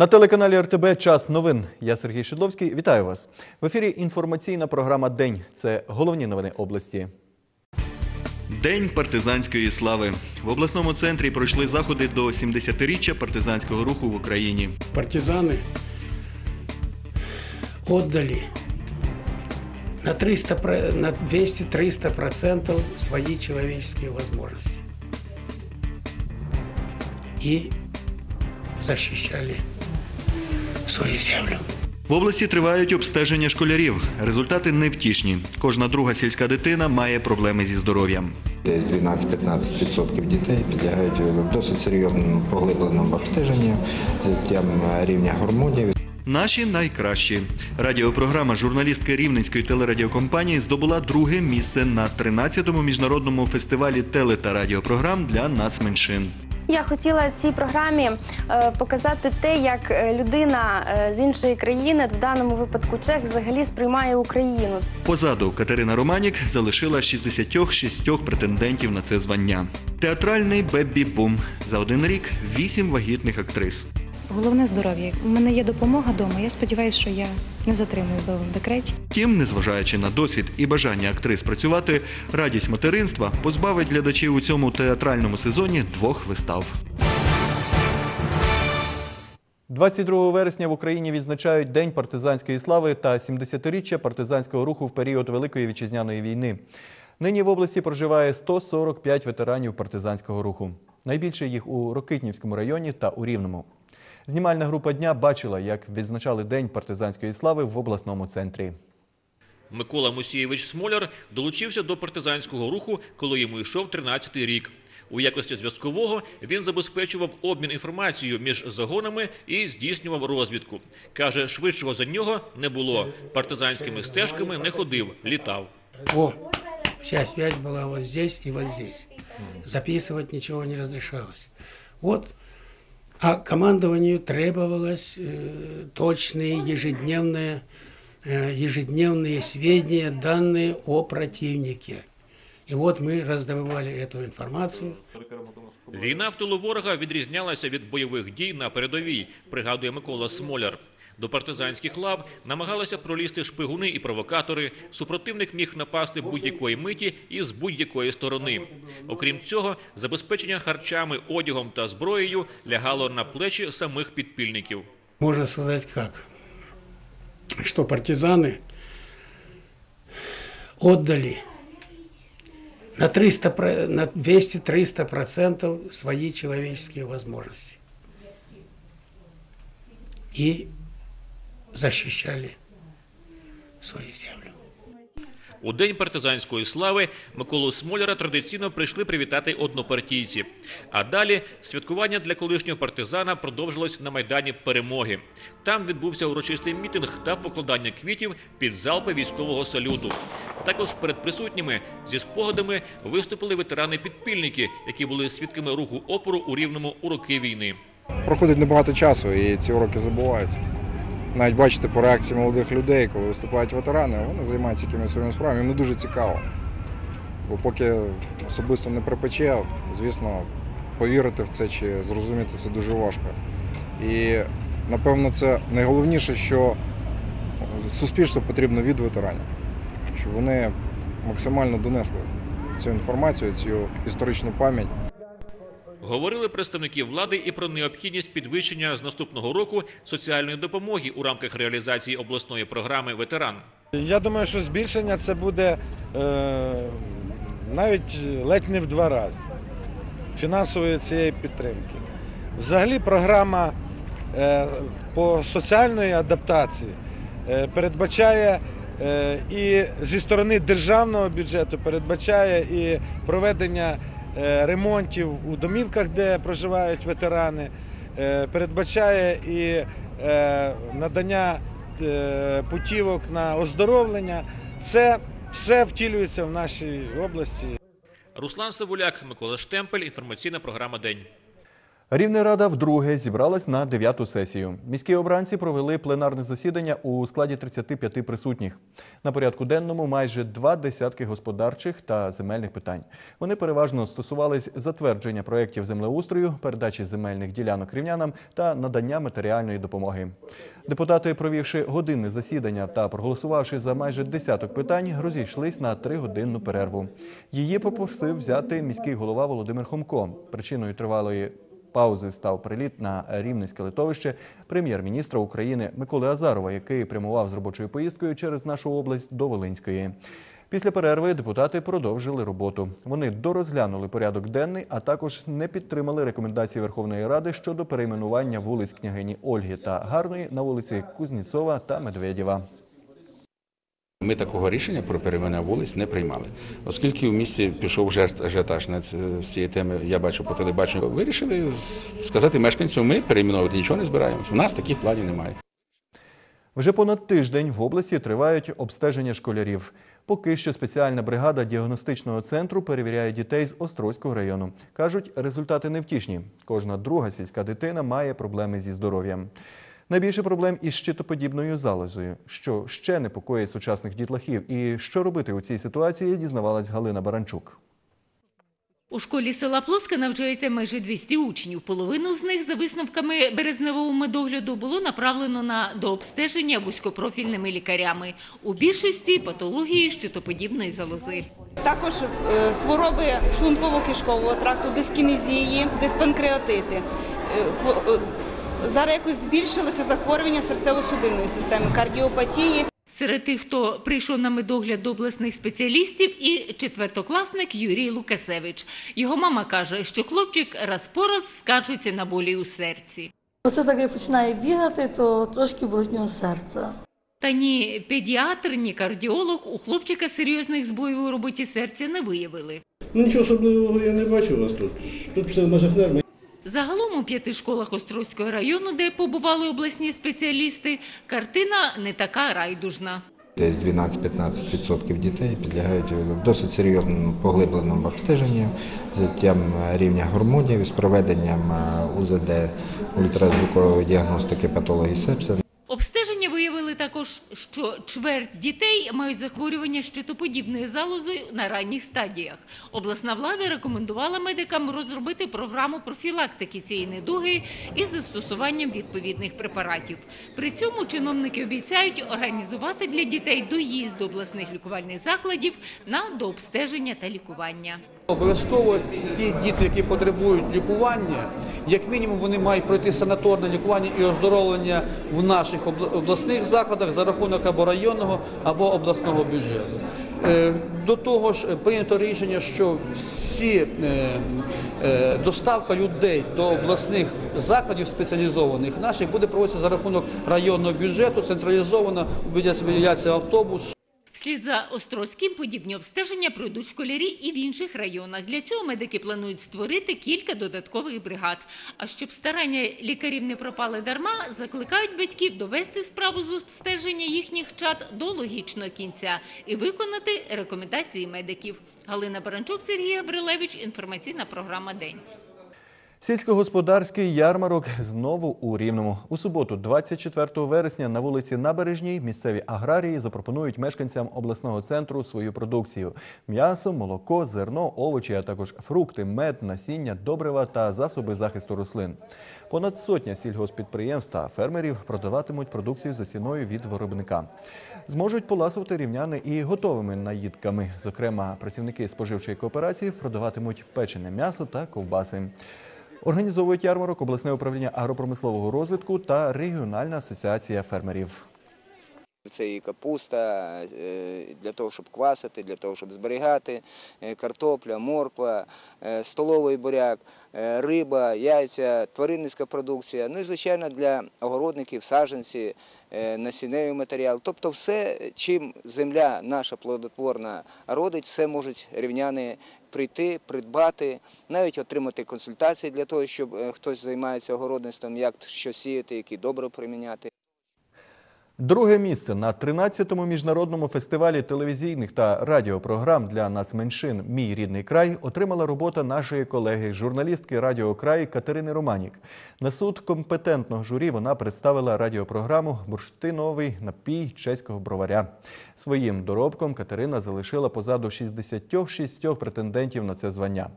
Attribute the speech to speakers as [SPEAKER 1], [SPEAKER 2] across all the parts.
[SPEAKER 1] На телеканалі РТБ Час новин. Я Сергій Шидловський. Вітаю вас. В ефірі інформаційна програма День. Це головні новини області. День партизанської слави. В обласному центрі пройшли заходи до 70-річчя партизанського руху в Україні.
[SPEAKER 2] партизаны отдали на 300, про- на 200-300 процентов свои человеческие возможности. И защищали свою землю.
[SPEAKER 1] В області тривають обстеження школярів. Результати невтішні. Кожна друга сільська дитина має проблеми зі здоров'ям.
[SPEAKER 3] Десь 12-15% дітей підлягають досить серйозному поглибленому обстеженню, зняттям рівня гормонів.
[SPEAKER 1] Наші найкращі. Радіопрограма журналістки Рівненської телерадіокомпанії здобула друге місце на 13-му міжнародному фестивалі теле та радіопрограм для нацменшин.
[SPEAKER 4] Я хотіла цій програмі е, показати те, як е, людина е, з іншої країни, в даному випадку чех, взагалі сприймає Україну.
[SPEAKER 1] Позаду Катерина Романік залишила 66 претендентів на це звання. Театральний бебі-бум. За один рік вісім вагітних актрис.
[SPEAKER 5] Головне здоров'я. У мене є допомога вдома. Я сподіваюся, що я не затримуюсь довго в декреті.
[SPEAKER 1] Втім, незважаючи на досвід і бажання актрис працювати, радість материнства позбавить глядачів у цьому театральному сезоні двох вистав. 22 вересня в Україні відзначають День партизанської слави та 70-річчя партизанського руху в період Великої вітчизняної війни. Нині в області проживає 145 ветеранів партизанського руху. Найбільше їх у Рокитнівському районі та у Рівному. Знімальна група дня бачила, як відзначали День партизанської слави в обласному центрі.
[SPEAKER 6] Микола Мусієвич Смоляр долучився до партизанського руху, коли йому йшов 13-й рік. У якості зв'язкового він забезпечував обмін інформацією між загонами і здійснював розвідку. Каже, швидшого за нього не було. Партизанськими стежками не ходив, літав.
[SPEAKER 2] О, вся связь была вот здесь и вот здесь. Записывать ничего не разрешалось. Вот, а командованию требовалось э, точные ежедневные, э, ежедневные сведения, данные о противнике. И вот мы раздавали эту информацию.
[SPEAKER 6] Війна в тилу ворога відрізнялася від бойових дій на передовій, пригадує Микола Смоляр. До партизанських лав намагалися пролізти шпигуни і провокатори. Супротивник міг напасти будь-якої миті і з будь-якої сторони. Окрім цього, забезпечення харчами, одягом та зброєю лягало на плечі самих підпільників.
[SPEAKER 2] Можно сказать как, что партизаны отдали на, 300, про- на 200-300 процентов свои человеческие возможности. И защищали свою землю.
[SPEAKER 6] У день партизанської слави Миколу Смоляра традиційно прийшли привітати однопартійці. А далі святкування для колишнього партизана продовжилось на майдані перемоги. Там відбувся урочистий мітинг та покладання квітів під залпи військового салюту. Також перед присутніми зі спогадами виступили ветерани-підпільники, які були свідками руху опору у рівному у роки війни.
[SPEAKER 7] Проходить небагато часу і ці уроки забуваються. Навіть бачите по реакції молодих людей, коли виступають ветерани, вони займаються якимись своїми справами. Їм не дуже цікаво. Бо поки особисто не припече, звісно, повірити в це чи зрозуміти це дуже важко. І напевно це найголовніше, що суспільству потрібно від ветеранів, щоб вони максимально донесли цю інформацію, цю історичну пам'ять
[SPEAKER 6] Говорили представники влади і про необхідність підвищення з наступного року соціальної допомоги у рамках реалізації обласної програми ветеран.
[SPEAKER 8] Я думаю, що збільшення це буде е, навіть ледь не в два рази фінансової цієї підтримки. Взагалі, програма е, по соціальної адаптації е, передбачає і зі сторони державного бюджету передбачає і проведення ремонтів у домівках, де проживають ветерани, е, передбачає і е, надання е, путівок на оздоровлення. Це все втілюється в нашій області.
[SPEAKER 6] Руслан Савуляк, Микола Штемпель, інформаційна програма День.
[SPEAKER 1] Рівна рада вдруге зібралась на дев'яту сесію. Міські обранці провели пленарне засідання у складі 35 присутніх. На порядку денному майже два десятки господарчих та земельних питань. Вони переважно стосувались затвердження проєктів землеустрою, передачі земельних ділянок рівнянам та надання матеріальної допомоги. Депутати, провівши годинне засідання та проголосувавши за майже десяток питань, розійшлись на тригодинну перерву. Її попросив взяти міський голова Володимир Хомко. Причиною тривалої паузи став приліт на Рівненське литовище прем'єр-міністра України Миколи Азарова, який прямував з робочою поїздкою через нашу область до Волинської. Після перерви депутати продовжили роботу. Вони дорозглянули порядок денний, а також не підтримали рекомендації Верховної Ради щодо перейменування вулиць княгині Ольги та Гарної на вулиці Кузніцова та Медведєва.
[SPEAKER 9] Ми такого рішення про перейменування вулиць не приймали, оскільки в місті пішов ажіотаж на з цієї теми. Я бачу по телебаченню. Вирішили сказати мешканцям, ми перейменовувати нічого не збираємося. У нас таких планів немає.
[SPEAKER 1] Вже понад тиждень в області тривають обстеження школярів. Поки що спеціальна бригада діагностичного центру перевіряє дітей з Острозького району. Кажуть, результати невтішні. Кожна друга сільська дитина має проблеми зі здоров'ям. Найбільше проблем із щитоподібною залозою, що ще непокоїть сучасних дітлахів. І що робити у цій ситуації, дізнавалась Галина Баранчук.
[SPEAKER 10] У школі села Плоска навчається майже 200 учнів. Половину з них, за висновками березневого медогляду, було направлено на дообстеження вузькопрофільними лікарями. У більшості патології щитоподібної залози.
[SPEAKER 11] Також е, хвороби шлунково-кишкового тракту, дискінезії, диспанкреатити. Зараз якось збільшилося захворювання серцево-судинної системи, кардіопатії.
[SPEAKER 10] Серед тих, хто прийшов на медогляд до обласних спеціалістів, і четвертокласник Юрій Лукасевич. Його мама каже, що хлопчик раз по раз скаржиться на болі у серці.
[SPEAKER 12] Оце так як починає бігати, то трошки болить нього серце.
[SPEAKER 10] Та ні педіатр, ні кардіолог у хлопчика серйозних збоїв у роботі серця не виявили.
[SPEAKER 13] Ну, нічого особливого я не бачу у вас тут. Тут все в межах норми.
[SPEAKER 10] Загалом у п'яти школах Острозького району, де побували обласні спеціалісти, картина не така райдужна.
[SPEAKER 3] Десь 12-15% дітей підлягають досить серйозному поглибленому обстеженню, затям рівня гормонів з проведенням е, УЗД ультразвукової діагностики патології сепсис.
[SPEAKER 10] Також, що чверть дітей мають захворювання щитоподібної залози на ранніх стадіях. Обласна влада рекомендувала медикам розробити програму профілактики цієї недуги із застосуванням відповідних препаратів. При цьому чиновники обіцяють організувати для дітей доїзд до обласних лікувальних закладів на дообстеження та лікування.
[SPEAKER 14] Обов'язково ті діти, які потребують лікування, як мінімум вони мають пройти санаторне лікування і оздоровлення в наших обласних закладах за рахунок або районного, або обласного бюджету. Е, До того ж, е, прийнято рішення, що всі е, доставка людей до обласних закладів спеціалізованих наших буде проводитися за рахунок районного бюджету, централізовано виділяться автобус.
[SPEAKER 10] Вслід за Острозьким подібні обстеження пройдуть школярі і в інших районах. Для цього медики планують створити кілька додаткових бригад. А щоб старання лікарів не пропали дарма, закликають батьків довести справу з обстеження їхніх чад до логічного кінця і виконати рекомендації медиків. Галина Баранчук, Сергій Габрилевич. Інформаційна програма День.
[SPEAKER 1] Сільськогосподарський ярмарок знову у Рівному. У суботу, 24 вересня, на вулиці Набережній місцеві аграрії запропонують мешканцям обласного центру свою продукцію: м'ясо, молоко, зерно, овочі, а також фрукти, мед, насіння, добрива та засоби захисту рослин. Понад сотня сільгоспідприємств та фермерів продаватимуть продукцію за ціною від виробника. Зможуть поласувати рівняни і готовими наїдками. Зокрема, працівники споживчої кооперації продаватимуть печене м'ясо та ковбаси. Організовують ярмарок обласне управління агропромислового розвитку та регіональна асоціація фермерів.
[SPEAKER 15] Це і капуста е, для того, щоб квасити, для того, щоб зберігати, е, картопля, морква, е, столовий буряк, риба, яйця, тваринницька продукція. Ну і звичайно для огородників саджанці, е, насінневий матеріал. Тобто все, чим земля наша плодотворна родить, все можуть рівняни прийти, придбати, навіть отримати консультації для того, щоб хтось займається огородництвом, як що сіяти, які добре приміняти.
[SPEAKER 1] Друге місце на 13-му міжнародному фестивалі телевізійних та радіопрограм для нацменшин Мій рідний край отримала робота нашої колеги, журналістки Радіо Край Катерини Романік. На суд компетентного журі вона представила радіопрограму Бурштиновий напій чеського броваря. Своїм доробком Катерина залишила позаду 66 претендентів на це звання.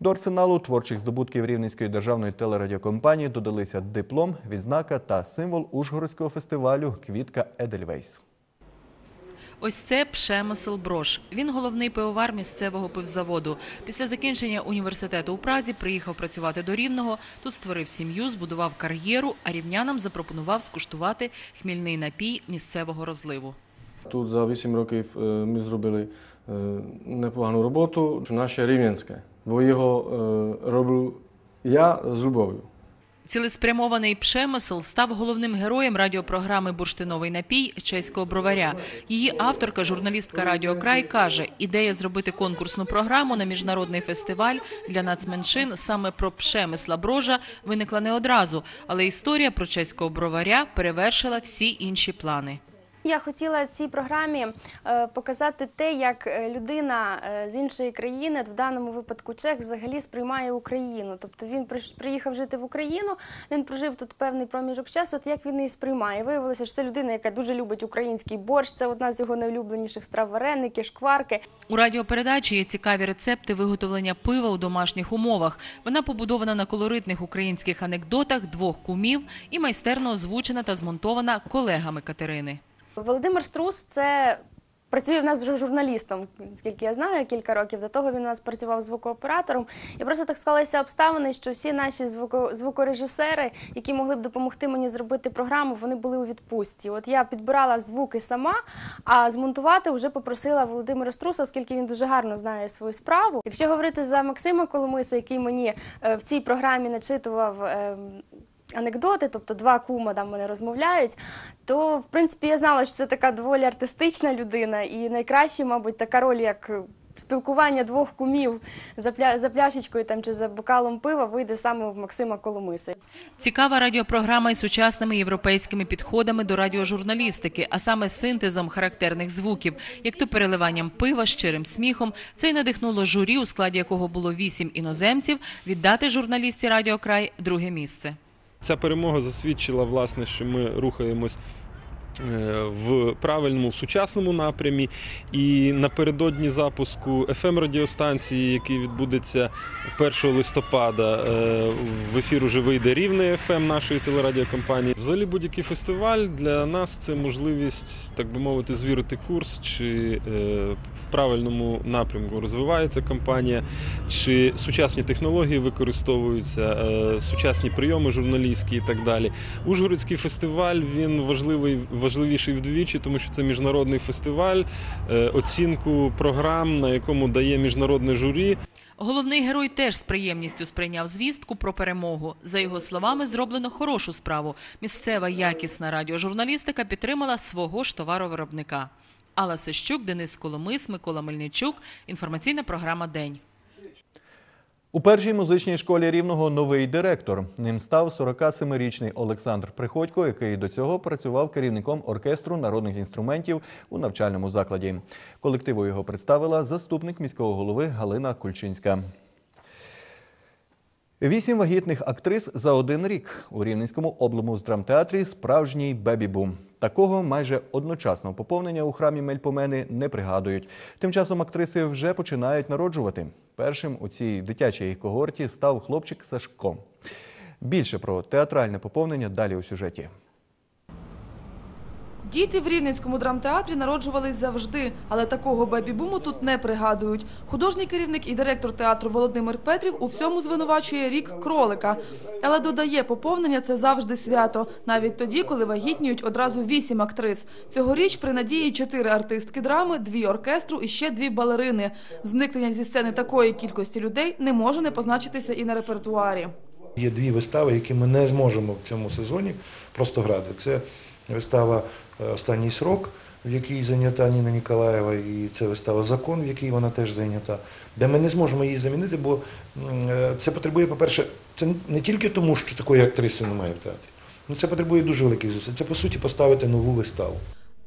[SPEAKER 1] До арсеналу творчих здобутків Рівненської державної телерадіокомпанії додалися диплом, відзнака та символ Ужгородського фестивалю Квітка Едельвейс.
[SPEAKER 16] Ось це Пшемисл Брош. Він головний пивовар місцевого пивзаводу. Після закінчення університету у Празі приїхав працювати до Рівного. Тут створив сім'ю, збудував кар'єру, а рівнянам запропонував скуштувати хмільний напій місцевого розливу.
[SPEAKER 17] Тут за 8 років е, ми зробили е, непогану роботу, наше рівненське, бо його е, робив я з любов'ю.
[SPEAKER 16] Цілеспрямований Пшемисл став головним героєм радіопрограми Бурштиновий напій чеського броваря. Її авторка, журналістка Радіо Край, каже, ідея зробити конкурсну програму на міжнародний фестиваль для нацменшин саме про Пшемисла Брожа виникла не одразу, але історія про чеського броваря перевершила всі інші плани.
[SPEAKER 4] Я хотіла в цій програмі е, показати те, як е, людина е, з іншої країни, в даному випадку чех, взагалі сприймає Україну. Тобто він приїхав жити в Україну, він прожив тут певний проміжок часу. От як він її сприймає? Виявилося, що це людина, яка дуже любить український борщ. Це одна з його найулюбленіших страв вареники, шкварки.
[SPEAKER 16] У радіопередачі є цікаві рецепти виготовлення пива у домашніх умовах. Вона побудована на колоритних українських анекдотах двох кумів і майстерно озвучена та змонтована колегами Катерини.
[SPEAKER 4] Володимир Струс це працює в нас вже журналістом, скільки я знаю, кілька років до того він у нас працював звукооператором. І просто так склалися обставини, що всі наші звуко, звукорежисери, які могли б допомогти мені зробити програму, вони були у відпустці. От я підбирала звуки сама, а змонтувати вже попросила Володимира Струса, оскільки він дуже гарно знає свою справу. Якщо говорити за Максима Коломиса, який мені е, в цій програмі начитував. Анекдоти, тобто два кума там вони розмовляють, то в принципі я знала, що це така доволі артистична людина, і найкраще, мабуть, така роль, як спілкування двох кумів за, пля... за пляшечкою там чи за бокалом пива вийде саме в Максима Коломиси.
[SPEAKER 16] Цікава радіопрограма із сучасними європейськими підходами до радіожурналістики, а саме синтезом характерних звуків, як то переливанням пива, щирим сміхом. Це й надихнуло журі, у складі якого було вісім іноземців, віддати журналістці Радіокрай друге місце.
[SPEAKER 18] Ця перемога засвідчила, власне, що ми рухаємось в правильному, в сучасному напрямі. І напередодні запуску fm радіостанції, який відбудеться 1 листопада, е, в ефір уже вийде рівний FM нашої телерадіокомпанії. Взагалі будь-який фестиваль для нас це можливість, так би мовити, звірити курс, чи е, в правильному напрямку розвивається компанія, чи сучасні технології використовуються, е, сучасні прийоми журналістські і так далі. Ужгородський фестиваль він важливий, важливіший вдвічі, тому що це міжнародний фестиваль, е, оцінку програм, на якому дає міжнародне журі.
[SPEAKER 16] Головний герой теж з приємністю сприйняв звістку про перемогу. За його словами, зроблено хорошу справу. Місцева якісна радіожурналістика підтримала свого ж товаровиробника. Алла Сищук, Денис Коломис, Микола Мельничук. Інформаційна програма День.
[SPEAKER 1] У першій музичній школі Рівного новий директор. Ним став 47-річний Олександр Приходько, який до цього працював керівником оркестру народних інструментів у навчальному закладі. Колективу його представила заступник міського голови Галина Кульчинська. Вісім вагітних актрис за один рік у Рівненському облому з драмтеатрі справжній бебі-бум. Такого майже одночасного поповнення у храмі Мельпомени не пригадують. Тим часом актриси вже починають народжувати. Першим у цій дитячій когорті став хлопчик Сашко. Більше про театральне поповнення далі у сюжеті.
[SPEAKER 19] Діти в Рівненському драмтеатрі народжувались завжди, але такого бебі-буму тут не пригадують. Художній керівник і директор театру Володимир Петрів у всьому звинувачує рік кролика. Але додає, поповнення це завжди свято, навіть тоді, коли вагітніють одразу вісім актрис. Цьогоріч при надії чотири артистки драми, дві оркестру і ще дві балерини. Зникнення зі сцени такої кількості людей не може не позначитися і на репертуарі.
[SPEAKER 20] Є дві вистави, які ми не зможемо в цьому сезоні просто грати. Це вистава Останній срок, в якій зайнята Ніна Ніколаєва, і це вистава Закон, в якій вона теж зайнята, де ми не зможемо її замінити, бо е, це потребує, по-перше, це не тільки тому, що такої актриси немає в театрі, але це потребує дуже великих зусиль. Це, по суті, поставити нову виставу.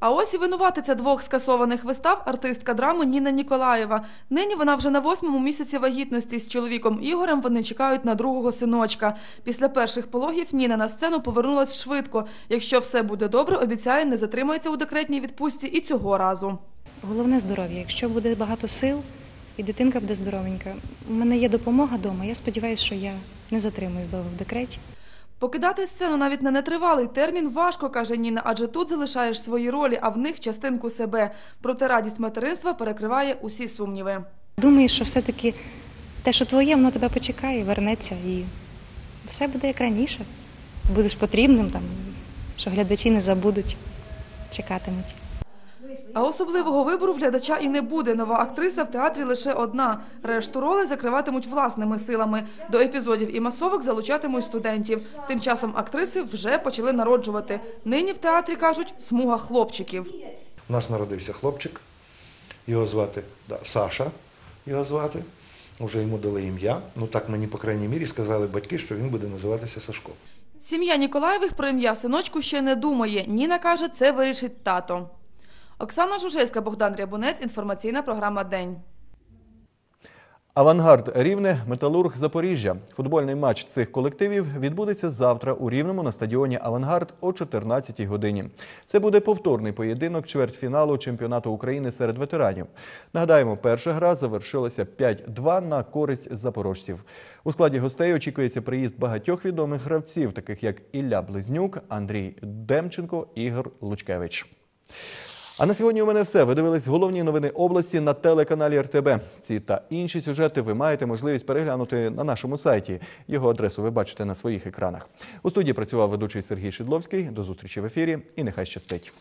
[SPEAKER 19] А ось і винуватиця двох скасованих вистав артистка драми Ніна Ніколаєва. Нині вона вже на восьмому місяці вагітності з чоловіком Ігорем. Вони чекають на другого синочка. Після перших пологів Ніна на сцену повернулась швидко. Якщо все буде добре, обіцяє, не затримається у декретній відпустці і цього разу.
[SPEAKER 5] Головне здоров'я. Якщо буде багато сил і дитинка буде здоровенька, у мене є допомога вдома. Я сподіваюся, що я не затримуюсь довго в декреті.
[SPEAKER 19] Покидати сцену навіть на нетривалий термін важко, каже Ніна, адже тут залишаєш свої ролі, а в них частинку себе. Проте радість материнства перекриває усі сумніви.
[SPEAKER 5] Думаєш, що все-таки те, що твоє, воно тебе почекає, вернеться і все буде як раніше. Будеш потрібним, там, що глядачі не забудуть, чекатимуть.
[SPEAKER 19] А особливого вибору в глядача і не буде. Нова актриса в театрі лише одна. Решту роли закриватимуть власними силами. До епізодів і масовок залучатимуть студентів. Тим часом актриси вже почали народжувати. Нині в театрі кажуть смуга хлопчиків.
[SPEAKER 20] У нас народився хлопчик, його звати да, Саша, його звати. Вже йому дали ім'я. Ну так мені, по крайній мірі, сказали батьки, що він буде називатися Сашко.
[SPEAKER 19] Сім'я Ніколаєвих про ім'я синочку ще не думає. Ніна каже, це вирішить тато. Оксана Жужельська, Богдан Рябунець. Інформаційна програма День.
[SPEAKER 1] Авангард Рівне, Металург Запоріжжя. Футбольний матч цих колективів відбудеться завтра у Рівному на стадіоні Авангард о 14-й годині. Це буде повторний поєдинок чвертьфіналу чемпіонату України серед ветеранів. Нагадаємо, перша гра завершилася 5-2 на користь запорожців. У складі гостей очікується приїзд багатьох відомих гравців, таких як Ілля Близнюк, Андрій Демченко, Ігор Лучкевич. А на сьогодні у мене все. Ви дивились головні новини області на телеканалі РТБ. Ці та інші сюжети ви маєте можливість переглянути на нашому сайті. Його адресу ви бачите на своїх екранах. У студії працював ведучий Сергій Шидловський. До зустрічі в ефірі і нехай щастить.